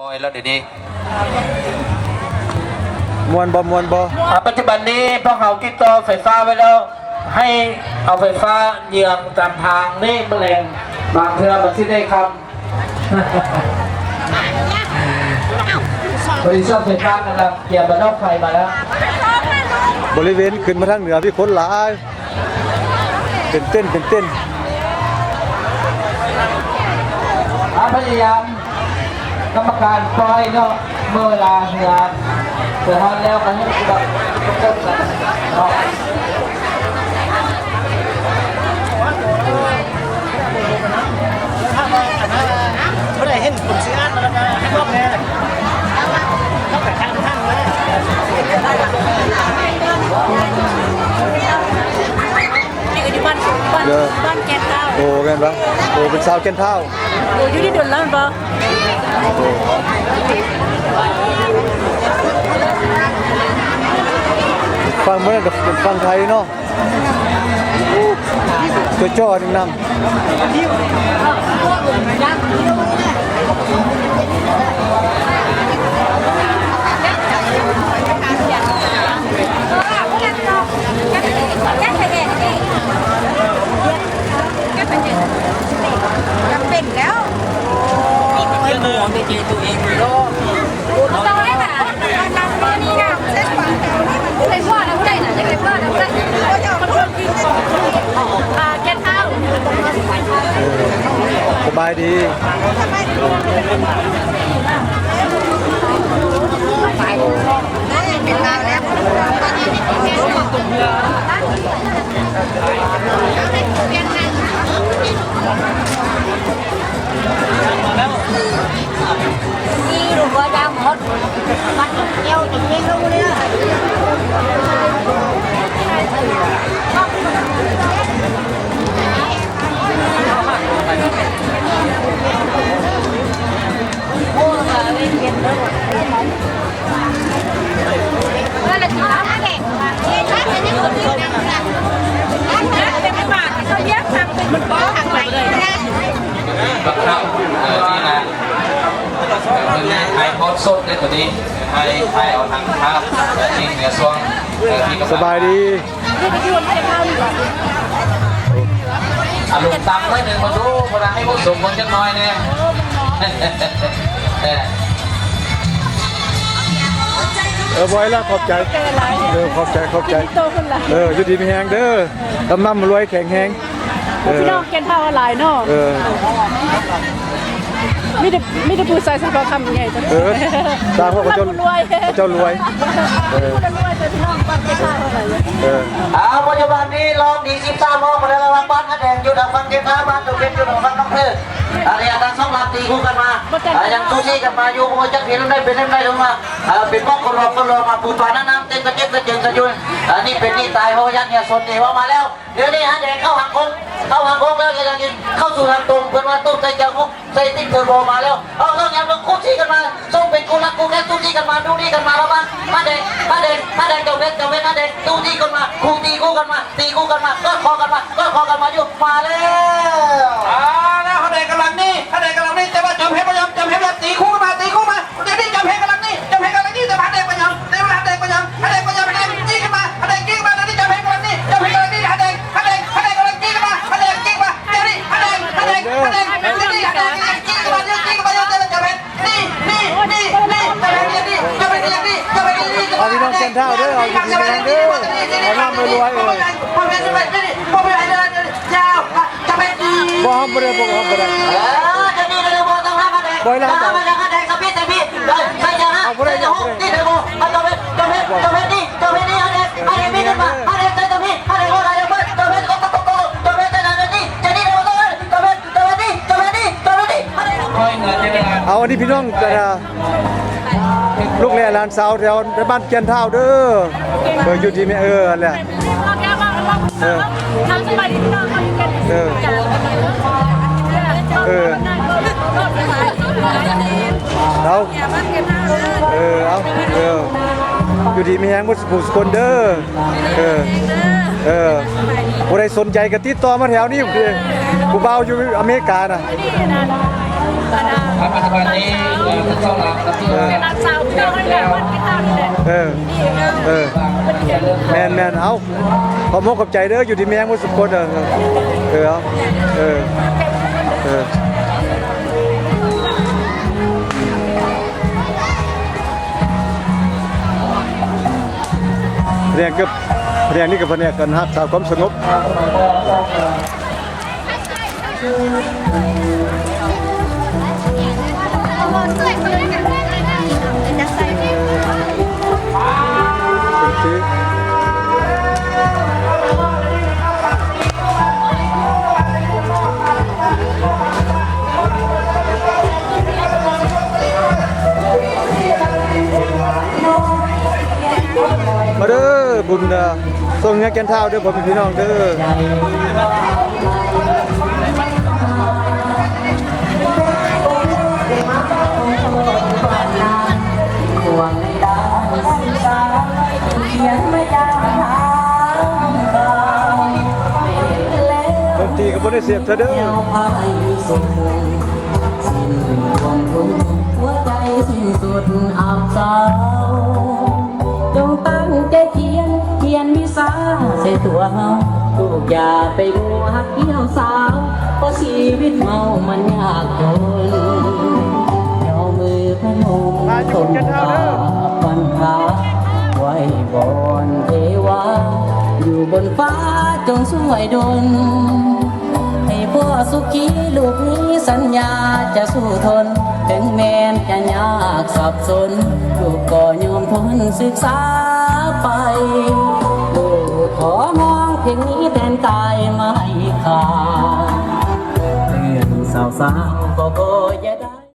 บอยแล้วเดี๋ยวนี้มวนบ่มวนบ่อ่าปัจจุบันนี้พวกเขาติดต่อไฟฟ้าไว้แล้ว ให้เอาไฟฟ้าเยืองตามทางนี่แมลงบางเทือมันที่ได้คำบริษัทไฟฟ้ากำลังเกี่ยวกับนอกไฟมาแล้ว บริเวณขึ้นมาทางเหนือพี่คนหลายเป็นเต้นเป็นเต้นอ่าพยายาม กรรมการปล่อยเนาะเมื่อเวลาเหือเสือทอนแล้วกันให้แบบต้นกันเนาะ โอ้แม่นปะโอ้เป็นสาวแก่นเท่าโอ้อยู่ที่ดนแล้วมันบ่ฟังเมื่อกับเป็นฟังไทยเนาะตัวจอดึงนำ บายดีนมาแล้วนี่หนูว่าจะหมดมันเกี่ยวจริงๆแล้ว ตสดได้ตัวนี้ไทยไทยเอาทางภาพแต่นี่เหนือซวงเออที่กำลังสบายดีที่ไปชวนให้ข้าวดีกว่าอารมณ์ตำไว้หนึ่งมาดูเวลาให้ผู้สูงคนจังน้อยเนี่ยเออเออบ่อยแล้วขอบใจเออขอบใจขอบใจโตขึ้นละเอออยู่ดีมีแฮงเด้อดำน้ำรวยแข็งแฮงเออพี่น้องแกนเท่าอะไรเนาะเออ มีแต่มีแต่ผู้ใส่สังคำไงจ้ะเออสร้างพวกเขาเจ้ารวยเจ้ารวยเออผู้รวยแต่พี่น้องบ้านแกนเท่าอะไรเนี่ยเออเอาปัจจุบันนี้ลองดีสิบสามมองมาแล้วระวังบ้านกระแดงอยู่ทางฝั่งเก็บท่าบ้านตะเวนอยู่ทางฝั่งน้องเพลินอะไรอย่างนั้นสองลำตีคู่กันมาอ่ายังสู้ซี่กันมาอยู่พวกจักรเห็นได้เป็นได้ลงมาอ่าเป็นพวกคนรอคนรอมาปูปลาน้ำน้ำเต้นกระเจ็บกระเจิงกระยุนอันนี้เป็นนี่ตายเพราะยันเนี่ยสนเดียวมาแล้วเดี๋ยวนี้ฮะเด็กเข้าหางคงเข้าหางคงแล้วจะกินเข้าสู่ทางตรงเพื่อนว่าตุ้มใส่เจ้าคุกใส่ติ๊กเทอร์โบมาแล้วเอาต้องยังต้องคู่ซี่กันมาส่งเป็นกูรักกูแค่สู้ซี่กันมาดูนี่กันมาแล้วบ้างมาเด็กมาเด็กมาเด็กเจ้าเวทเจ้าเวทมาเด็กดูนี่กันมาคู่ตีคู่กันมาตีคู่กันมาก็คอกันมาก็คอกันมาอยู่มาแล้ว เอาพี่น้องเส้นเท่าเด้อเอาอยู่ดีแรงเด้อเอาน้ำรวยเอ้ยพ่อแม่จะไม่ให้เดินยาวจะไปดีบ่ห้ามบ่ได้บ่ห้ามบ่ได้เออจะดีเลยบ่ต้องทำอะไรบ่อยแล้วทำอะไรกันแดงกับพี่แต่พี่เลยใครจะฮะเอาบ่ได้ใครจะเอาบ่ได้นี่เดี๋ยวบ่เอาตัวเพชรตัวเพชรตัวเพชรนี่ตัวเพชรนี่เอาเด็กเอาเด็กมีขึ้นมาเอาเด็กใส่ตัวพี่เอาเด็กเอาเด็กเพิ่มตัวเพชรก็ตกตกตัวเพชรใส่ตัวนี่จะนี่เดี๋ยวตัวเพชรตัวเพชรตัวเพชรนี่ตัวเพชรนี่ตัวเพชรนี่เอาเด็กคอยเหนือเจริญ ลูกแหล่หลานสาวแถวบ้านเกียนเท่าเด้อเอออยู่ที่นี่เออนั่นแหละเออทำสบายดีพี่น้องเขาอยู่กันเออเออเอาเออเอาเอออยู่ดีมีแฮงบ่สุขสุคนเด้อเออเออบ่ได้สนใจก็ติดต่อมาแถวนี้ผู้เบาอยู่อเมริกาน่ะครับปัจจุบันนี้เราจะต้องรับรับที่รักาวพี่น้องให้แบบว่าพี่อน แหละเออเออแมนแมนเอาขอมกขอบใจเด้ออยู่ที่แมงมุสุคนเออเออเออเออเรียนกับเรียนนี่กับแผนกกันฮักษาความสงบ อบุญเด้อส่งเงี้ยแกนเท้าเด้อพ่อแม่พี่น้องเด้อห่วงดาวสีสาวเขียนไม่ยาวทางกายดนตรีก็บ่ได้เสียบเธอเด้อ ตัวเฮาลูกอย่าไปมัวหักเกี่ยวสาวเพราะชีวิตเฮามันยากจนเอามือพนมมาอยู่กันเท่าปัญหาไว้บอนเทวา อยู่บนฟ้าจงช่วยดลให้พ่อสุขีลูกนี้สัญญาจะสู้ทน ถึงแม้นจะยากสับสน ลูกก็ยอมทนศึกษาไป มองเพียงนี้แทนกายไม่ขาดเรื่องสาวสาว